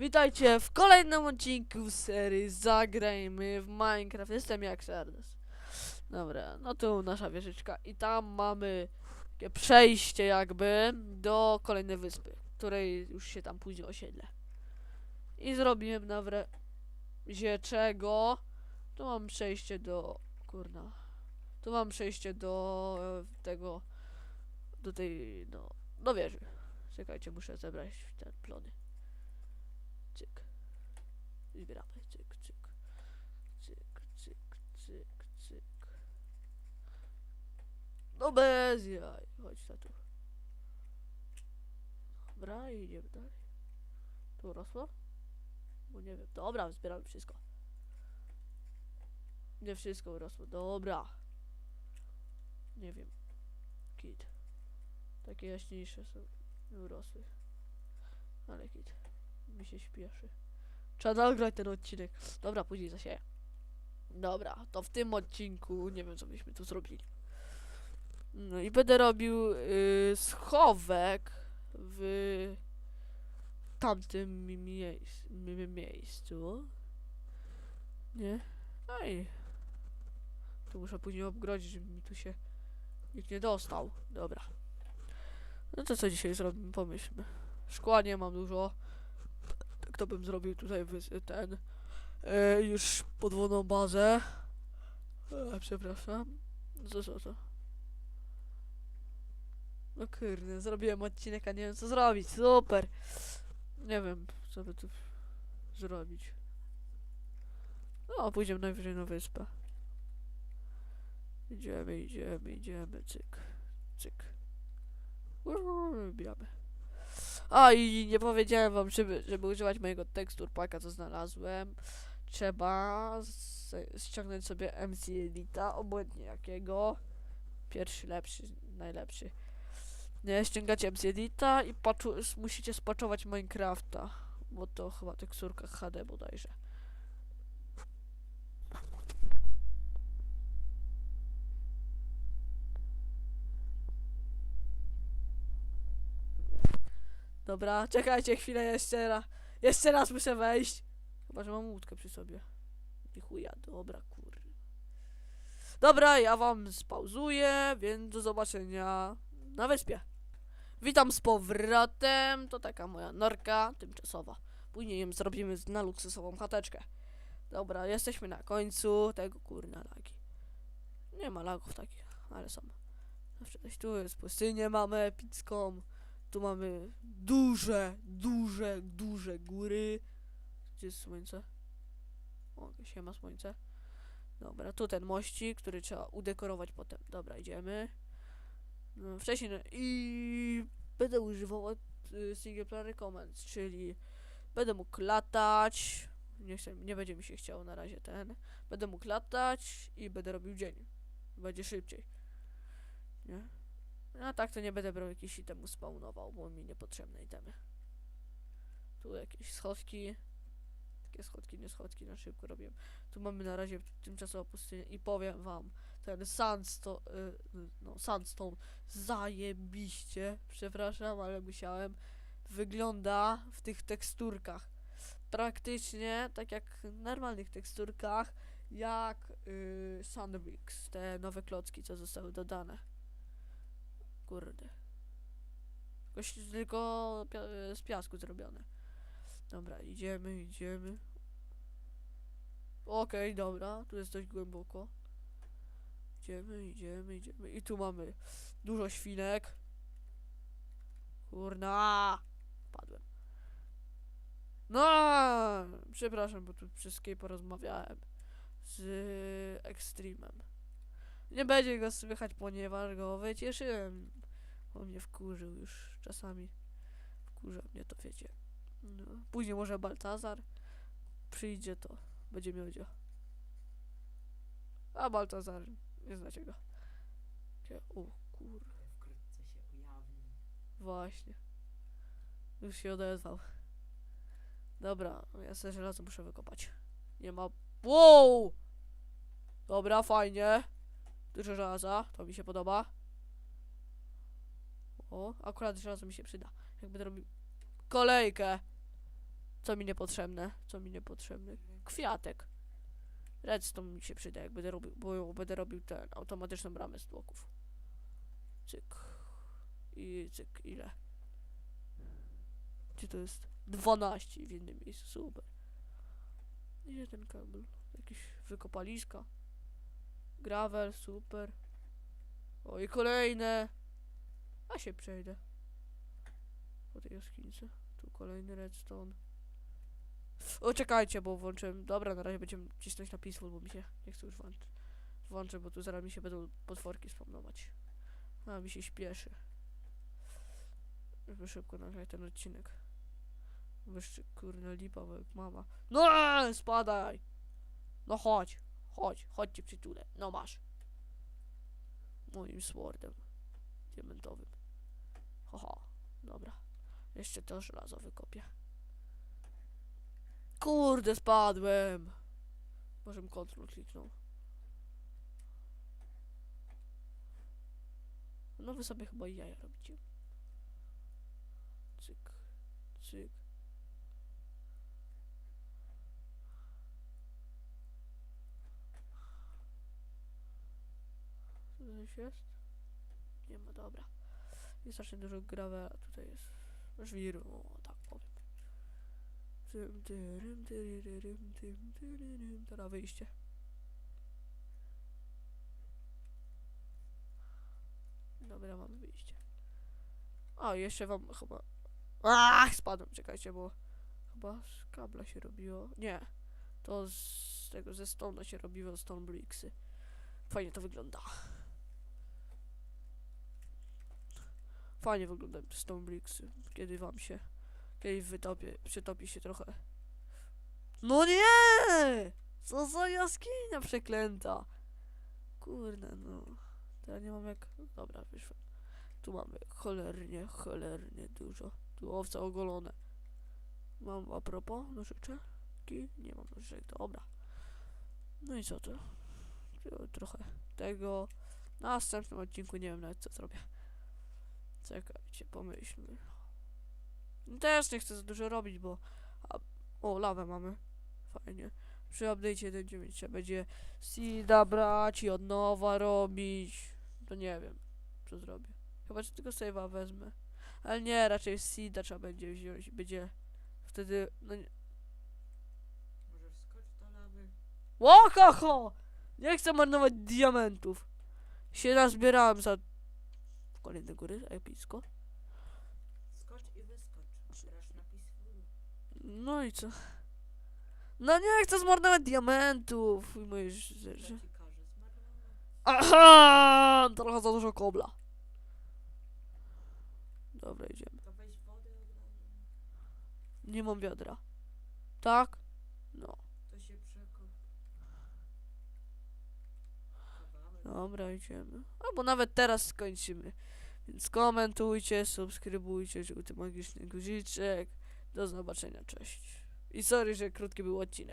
Witajcie w kolejnym odcinku serii Zagrajmy w Minecraft. Jestem jak Sardes. Dobra, no tu nasza wieżyczka i tam mamy takie przejście jakby do kolejnej wyspy, której już się tam później osiedlę. I zrobiłem na wrazie czego tu mam przejście do kurna. Tu mam przejście do e, tego do tej no do wieży. Czekajcie, muszę zebrać te plony. Zbieramy. Cyk, cyk. Cyk, cyk, cyk, cyk. No bez jaj. Chodź tu. Dobra, i idziemy dalej. Tu rosło? Bo nie wiem. Dobra, zbieramy wszystko. Nie wszystko urosło. Dobra. Nie wiem. Kit. Takie jaśniejsze są. Urosły. Ale kit mi się śpieszy. Trzeba nagrać ten odcinek. Dobra, później zasieję. Dobra, to w tym odcinku nie wiem co byśmy tu zrobili. No i będę robił y, schowek w tamtym mi- miejsc, mi- miejscu. Nie? No i tu muszę później obgrodzić, żeby mi tu się nikt nie dostał. Dobra. No to co dzisiaj zrobimy? Pomyślmy. Szkła nie mam dużo kto bym zrobił tutaj ten e, już podwodną bazę. E, przepraszam. Co, co, co? No kurde, zrobiłem odcinek, a nie wiem co zrobić. Super. Nie wiem, co by tu zrobić. No, pójdziemy najwyżej na wyspę. Idziemy, idziemy, idziemy, cyk, cyk. Bijamy. A i nie powiedziałem wam, żeby, żeby używać mojego tekstur paka, co znalazłem. Trzeba ściągnąć sobie MC Elita, obojętnie jakiego. Pierwszy, lepszy, najlepszy. Nie, ściągacie MC Elita i musicie spaczować Minecrafta. Bo to chyba teksturka HD bodajże. Dobra, czekajcie chwilę jeszcze raz. Jeszcze raz muszę wejść. Chyba, że mam łódkę przy sobie. Nie chuja, dobra, kur. Dobra, ja wam spauzuję, więc do zobaczenia na wyspie. Witam z powrotem. To taka moja norka tymczasowa. Później ją zrobimy na luksusową chateczkę. Dobra, jesteśmy na końcu tego kurna lagi. Nie ma lagów takich, ale są. Zawsze coś tu jest pustynię mamy epicką. Tu mamy duże, duże, duże góry. Gdzie jest słońce? O, się ma słońce. Dobra, tu ten mościk, który trzeba udekorować potem. Dobra, idziemy. No, wcześniej no, i będę używał y, single player commands, czyli będę mógł latać. Nie, chcę, nie będzie mi się chciało na razie ten. Będę mógł latać i będę robił dzień. Będzie szybciej. Nie? A tak to nie będę brał jakichś itemów spawnował, bo mi niepotrzebne itemy. Tu jakieś schodki. Takie schodki, nie schodki, na szybko robię. Tu mamy na razie tymczasową pustynię i powiem wam, ten sandstone, y, no sandstone zajebiście, przepraszam, ale musiałem, wygląda w tych teksturkach. Praktycznie tak jak w normalnych teksturkach, jak y, Sandbricks, te nowe klocki, co zostały dodane. Kurde. Jakoś tylko pia- z piasku zrobione. Dobra, idziemy, idziemy. Okej, dobra, tu jest dość głęboko. Idziemy, idziemy, idziemy. I tu mamy dużo świnek. Kurna! Padłem. No, przepraszam, bo tu wszystkie porozmawiałem z Extremem. Nie będzie go słychać, ponieważ go wycieszyłem. On mnie wkurzył już czasami. Wkurza mnie to, wiecie. No. Później może Baltazar przyjdzie, to będzie miał dzio. A Baltazar, nie znacie go. O kur... Właśnie. Już się odezwał. Dobra, ja sobie żelazo muszę wykopać. Nie ma... Wow! Dobra, fajnie. Dużo żelaza, to mi się podoba. O, akurat żelazo mi się przyda. Jak będę robił kolejkę. Co mi niepotrzebne? Co mi niepotrzebne? Kwiatek. Redstone mi się przyda, jak będę robił, bo będę robił ten, automatyczną bramę z bloków. Cyk. I cyk, ile? Gdzie to jest? 12 w jednym miejscu, super. Gdzie ten kabel? Jakieś wykopaliska. Gravel, super. O i kolejne. A się przejdę. Po tej jaskinicy. Tu kolejny redstone. O, czekajcie, bo włączyłem. Dobra, na razie będziemy cisnąć na peaceful, bo mi się nie chce już włączyć. Włączę, bo tu zaraz mi się będą potworki spawnować. A mi się śpieszy. Żeby szybko nagrać ten odcinek. Wyższy kurna lipa, bo jak mama. No, spadaj! No chodź, chodź, chodźcie przytulę. No masz. Moim swordem. Diamentowym. Haha, dobra. Jeszcze to żelazo wykopię. Kurde, spadłem. Może bym kontrol kliknął. No wy sobie chyba jaja robicie. Cyk, cyk. Coś jest? Nie ma, dobra. Jest strasznie dużo grawela, tutaj jest żwiru, o tak powiem. Tym, tyrym, tyryrym, tym, tyryrym. Teraz wyjście. Dobra, mamy wyjście. A, jeszcze wam chyba... Ach, spadłem, czekajcie, bo chyba z kabla się robiło. Nie, to z tego, ze stone'a się robiło stone bricksy. Fajnie to wygląda. Fajnie wyglądają te stone bricksy, kiedy wam się... Kiedy wytopię, przytopi się trochę. No nie! Co za jaskinia przeklęta! Kurde, no. Teraz nie mam jak... Dobra, wyszłem. Tu mamy cholernie, cholernie dużo. Tu owce ogolone. Mam a propos nożyczeki? Nie mam nożyczek, dobra. No i co to? Trochę tego. W następnym odcinku nie wiem nawet co zrobię. Czekajcie, pomyślmy. Też nie chcę za dużo robić, bo... A, o, lawę mamy. Fajnie. Przy update'cie 1.9 trzeba będzie seeda brać i od nowa robić. To nie wiem, co zrobię. Chyba, że tylko save'a wezmę. Ale nie, raczej seeda trzeba będzie wziąć. Będzie wtedy... No nie... Możesz skocz do lawy. Łohoho! Nie chcę marnować diamentów. Się nazbierałem za... Kolejne góry, epicko. Skocz i wyskocz. Grasz na peaceful. No i co? No nie chcę zmarnować diamentów. I moje rzeczy. Aha! Trochę za dużo kobla. Dobra, idziemy. Nie mam wiadra. Tak? No. To się przekop. Kawałek. Dobra, idziemy. Albo nawet teraz skończymy. Więc komentujcie, subskrybujcie, żółty magiczny guziczek. Do zobaczenia, cześć. I sorry, że krótki był odcinek.